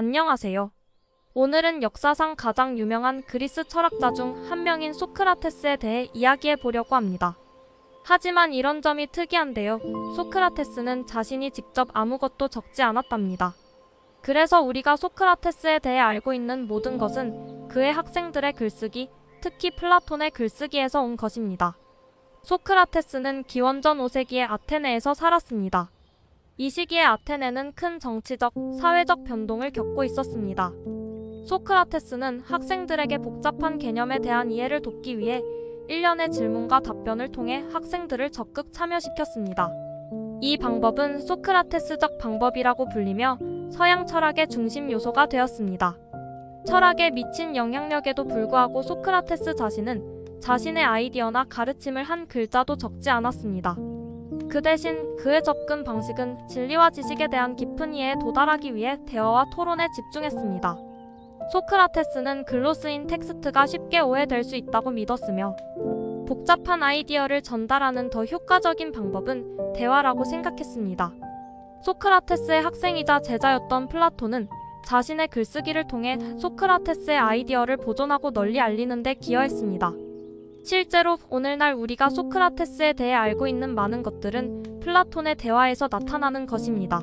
안녕하세요. 오늘은 역사상 가장 유명한 그리스 철학자 중 한 명인 소크라테스에 대해 이야기해 보려고 합니다. 하지만 이런 점이 특이한데요. 소크라테스는 자신이 직접 아무것도 적지 않았답니다. 그래서 우리가 소크라테스에 대해 알고 있는 모든 것은 그의 학생들의 글쓰기, 특히 플라톤의 글쓰기에서 온 것입니다. 소크라테스는 기원전 5세기의 아테네에서 살았습니다. 이 시기에 아테네는 큰 정치적, 사회적 변동을 겪고 있었습니다. 소크라테스는 학생들에게 복잡한 개념에 대한 이해를 돕기 위해 일련의 질문과 답변을 통해 학생들을 적극 참여시켰습니다. 이 방법은 소크라테스적 방법이라고 불리며 서양 철학의 중심 요소가 되었습니다. 철학에 미친 영향력에도 불구하고 소크라테스 자신은 자신의 아이디어나 가르침을 한 글자도 적지 않았습니다. 그 대신 그의 접근 방식은 진리와 지식에 대한 깊은 이해에 도달하기 위해 대화와 토론에 집중했습니다. 소크라테스는 글로 쓰인 텍스트가 쉽게 오해될 수 있다고 믿었으며 복잡한 아이디어를 전달하는 더 효과적인 방법은 대화라고 생각했습니다. 소크라테스의 학생이자 제자였던 플라톤은 자신의 글쓰기를 통해 소크라테스의 아이디어를 보존하고 널리 알리는 데 기여했습니다. 실제로 오늘날 우리가 소크라테스에 대해 알고 있는 많은 것들은 플라톤의 대화에서 나타나는 것입니다.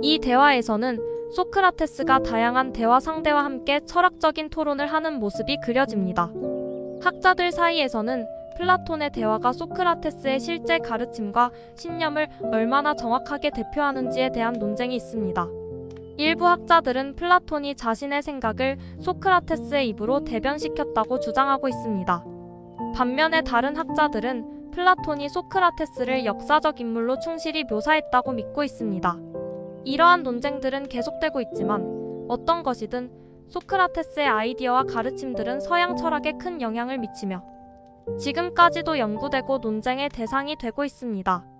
이 대화에서는 소크라테스가 다양한 대화 상대와 함께 철학적인 토론을 하는 모습이 그려집니다. 학자들 사이에서는 플라톤의 대화가 소크라테스의 실제 가르침과 신념을 얼마나 정확하게 대표하는지에 대한 논쟁이 있습니다. 일부 학자들은 플라톤이 자신의 생각을 소크라테스의 입으로 대변시켰다고 주장하고 있습니다. 반면에 다른 학자들은 플라톤이 소크라테스를 역사적 인물로 충실히 묘사했다고 믿고 있습니다. 이러한 논쟁들은 계속되고 있지만 어떤 것이든 소크라테스의 아이디어와 가르침들은 서양 철학에 큰 영향을 미치며 지금까지도 연구되고 논쟁의 대상이 되고 있습니다.